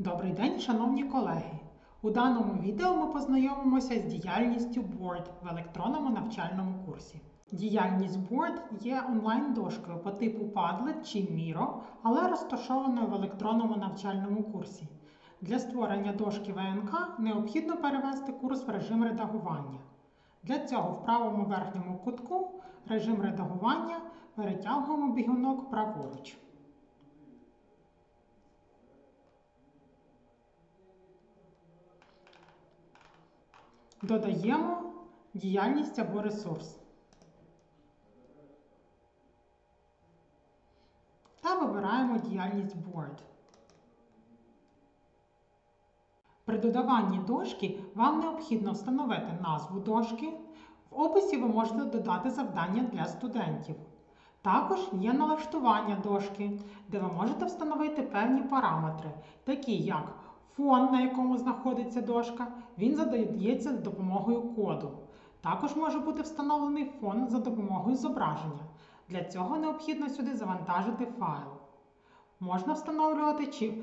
Добрий день, шановні колеги! У даному відео ми познайомимося з діяльністю Board в електронному навчальному курсі. Діяльність Board є онлайн-дошкою по типу Padlet чи Miro, але розташованою в електронному навчальному курсі. Для створення дошки ВНК необхідно перевести курс в режим редагування. Для цього в правому верхньому кутку режим редагування перетягуємо бігунок праворуч. Додаємо діяльність або ресурс. Та вибираємо діяльність Board. При додаванні дошки вам необхідно встановити назву дошки. В описі ви можете додати завдання для студентів. Також є налаштування дошки, де ви можете встановити певні параметри, такі як фон, на якому знаходиться дошка, він задається за допомогою коду. Також може бути встановлений фон за допомогою зображення. Для цього необхідно сюди завантажити файл. Можна встановлювати, чи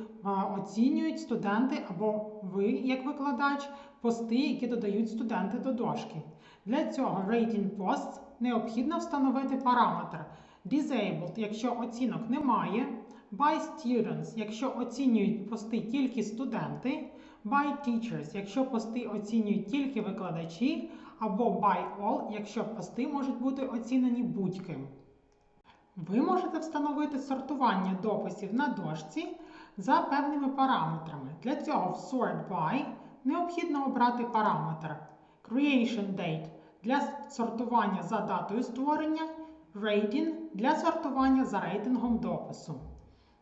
оцінюють студенти або ви, як викладач, пости, які додають студенти до дошки. Для цього Rating Posts необхідно встановити параметр Disabled, якщо оцінок немає, by students, якщо оцінюють пости тільки студенти, by teachers, якщо пости оцінюють тільки викладачі, або by all, якщо пости можуть бути оцінені будь-ким. Ви можете встановити сортування дописів на дошці за певними параметрами. Для цього в Sort by необхідно обрати параметр Creation Date для сортування за датою створення, Rating для сортування за рейтингом допису.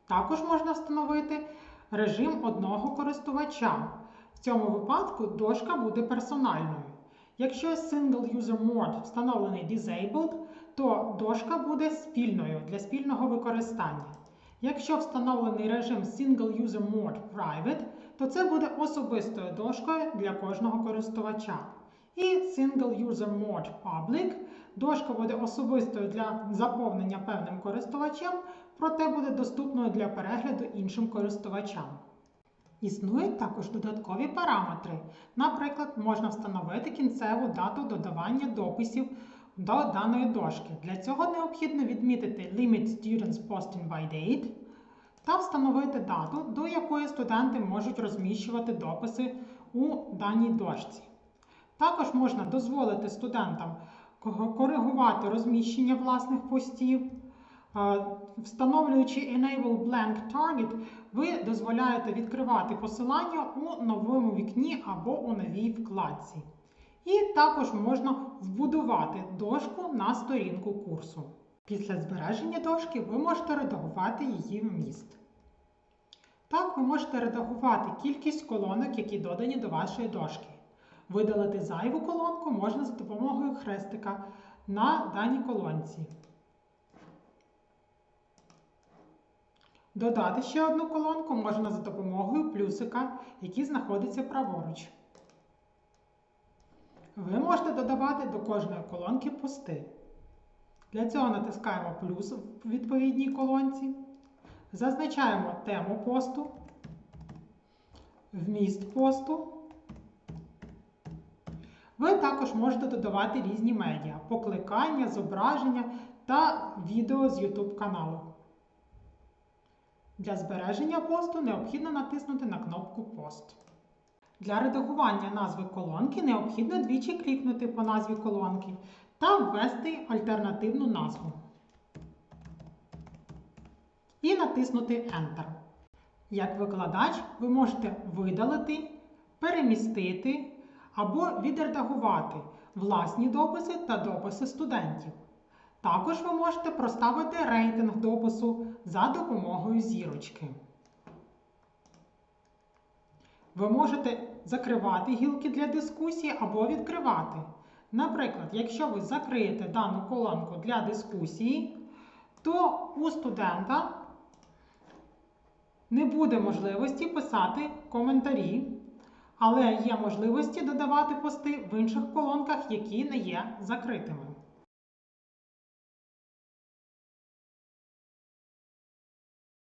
Також можна встановити режим одного користувача. В цьому випадку дошка буде персональною. Якщо Single User Mode встановлений Disabled, то дошка буде спільною для спільного використання. Якщо встановлений режим Single User Mode Private, то це буде особистою дошкою для кожного користувача. І Single User Mode Public дошка буде особистою для заповнення певним користувачем, проте буде доступною для перегляду іншим користувачам. Існують також додаткові параметри. Наприклад, можна встановити кінцеву дату додавання дописів до даної дошки. Для цього необхідно відмітити Limit Students Posting by Date та встановити дату, до якої студенти можуть розміщувати дописи у даній дошці. Також можна дозволити студентам коригувати розміщення власних постів. Встановлюючи Enable Blank Target, ви дозволяєте відкривати посилання у новому вікні або у новій вкладці. І також можна вбудувати дошку на сторінку курсу. Після збереження дошки ви можете редагувати її вміст. Так, ви можете редагувати кількість колонок, які додані до вашої дошки. Видалити зайву колонку можна за допомогою хрестика на даній колонці. Додати ще одну колонку можна за допомогою плюсика, який знаходиться праворуч. Ви можете додавати до кожної колонки пости. Для цього натискаємо плюс в відповідній колонці, зазначаємо тему посту, вміст посту. Ви також можете додавати різні медіа, покликання, зображення та відео з YouTube каналу. Для збереження посту необхідно натиснути на кнопку Пост. Для редагування назви колонки необхідно двічі клікнути по назві колонки та ввести альтернативну назву. І натиснути Enter. Як викладач, ви можете видалити, перемістити або відредагувати власні дописи та дописи студентів. Також ви можете проставити рейтинг допису за допомогою зірочки. Ви можете закривати гілки для дискусії або відкривати. Наприклад, якщо ви закриєте дану колонку для дискусії, то у студента не буде можливості писати коментарі, але є можливості додавати пости в інших колонках, які не є закритими.